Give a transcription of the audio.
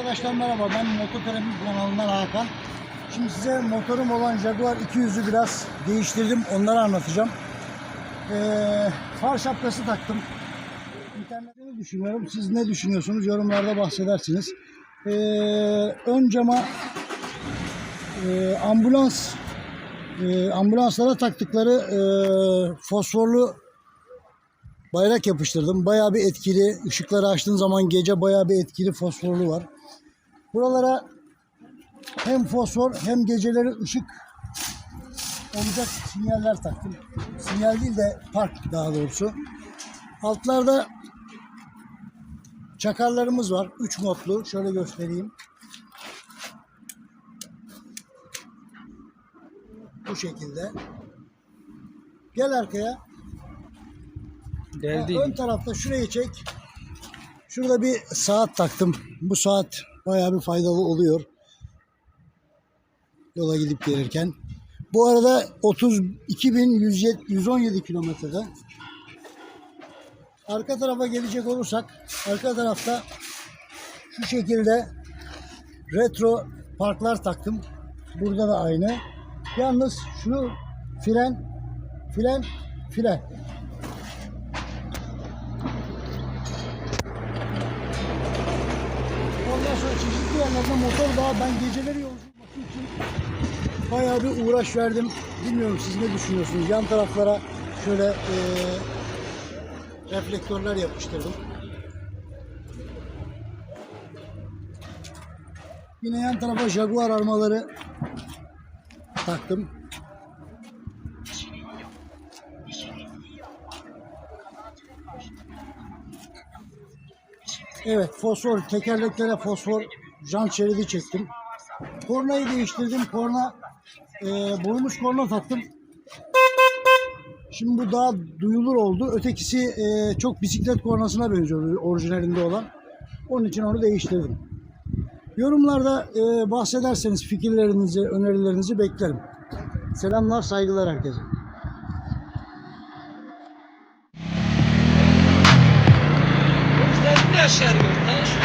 Arkadaşlar merhaba ben Mototerapi kanalından Hakan. Şimdi size motorum olan Jaguar 200'ü biraz değiştirdim onları anlatacağım. Ee, far şapkası taktım. İnternette ne düşünüyorum siz ne düşünüyorsunuz yorumlarda bahsedersiniz. Ee, ön cama e, ambulans e, ambulanslara taktıkları e, fosforlu bayrak yapıştırdım. Bayağı bir etkili. Işıkları açtığın zaman gece bayağı bir etkili fosforlu var. Buralara hem fosfor hem geceleri ışık olacak sinyaller taktım. Sinyal değil de park daha doğrusu. Altlarda çakarlarımız var. 3 modlu. Şöyle göstereyim. Bu şekilde. Gel arkaya. Deldi. Ön tarafta şurayı çek. Şurada bir saat taktım. Bu saat bayağı bir faydalı oluyor. Yola gidip gelirken. Bu arada 32.117 kilometrede. Arka tarafa gelecek olursak arka tarafta şu şekilde retro parklar taktım. Burada da aynı. Yalnız şu fren fren fren sonra çeşitli yerlerde motor daha ben geceleri yolculuk için bayağı bir uğraş verdim. Bilmiyorum siz ne düşünüyorsunuz? Yan taraflara şöyle eee reflektörler yapıştırdım. Yine yan tarafa Jaguar armaları taktım. Evet fosfor tekerleklere fosfor jant şeridi çektim. Kornayı değiştirdim. Korna e, boymuş korna taktım. Şimdi bu daha duyulur oldu. Ötekisi e, çok bisiklet kornasına benziyor orijinalinde olan. Onun için onu değiştirdim. Yorumlarda e, bahsederseniz fikirlerinizi, önerilerinizi beklerim. Selamlar, saygılar herkese. Güneş yer yurttaş.